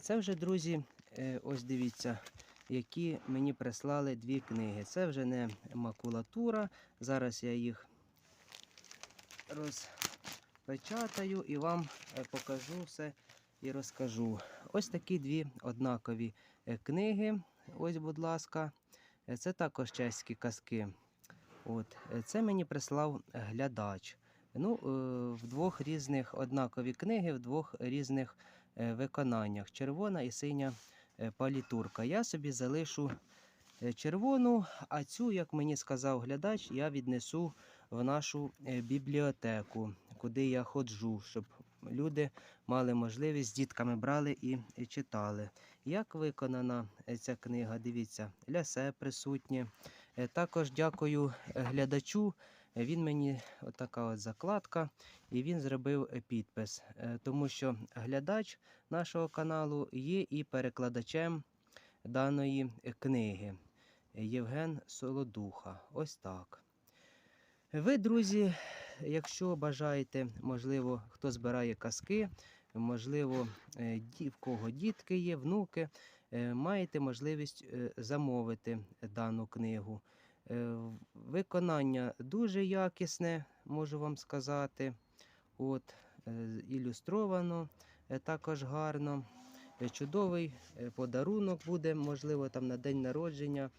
Це вже, друзі, е, ось дивіться, які мені прислали дві книги. Це вже не макулатура. Зараз я їх розпечатаю і вам е, покажу все і розкажу. Ось такі дві однакові е, книги. Ось, будь ласка. Е, Це також чеські казки. От. е, Це мені прислав глядач. Ну, е, в двох різних однакові книги, в двох різних е, виконаннях: червона і синя е, палітурка. Я собі залишу е, червону, а цю, як мені сказав глядач, я віднесу в нашу е, бібліотеку, куди я ходжу, щоб люди мали можливість з дітками брали і читали. Як виконана е, ця книга? Дивіться, лясе присутнє. Е, Також дякую е, глядачу. Е, Він мені отака от закладка, і він зробив підпис, тому що глядач нашого каналу є і перекладачем даної книги Євген Солодуха. Ось так. Ви, друзі, якщо бажаєте, можливо, хто збирає казки, можливо, в кого дітки є, внуки, маєте можливість е, замовити дану книгу. Е, Виконання дуже якісне, можу вам сказати. От, е, ілюстровано е, також гарно. Е, Чудовий е, подарунок буде, можливо, там на день народження.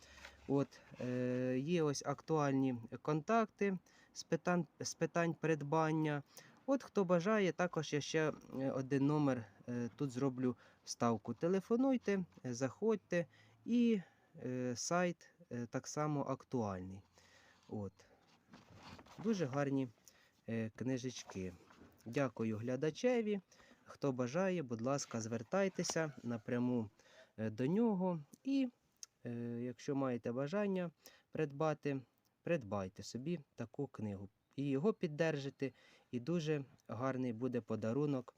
От, е, є ось актуальні контакти з питань, з питань придбання. От хто бажає, також я ще е, один номер е, тут зроблю вставку. Телефонуйте, е, заходьте, і сайт так само актуальний. От. Дуже гарні книжечки. Дякую глядачеві. Хто бажає, будь ласка, звертайтеся напряму до нього. І якщо маєте бажання придбати, придбайте собі таку книгу. І його піддержите, і дуже гарний буде подарунок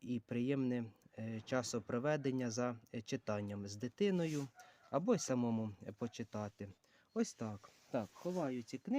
і приємне е, часопроведення за е, читанням з дитиною або й самому е, почитати. Ось так. Так, ховаю ці книги.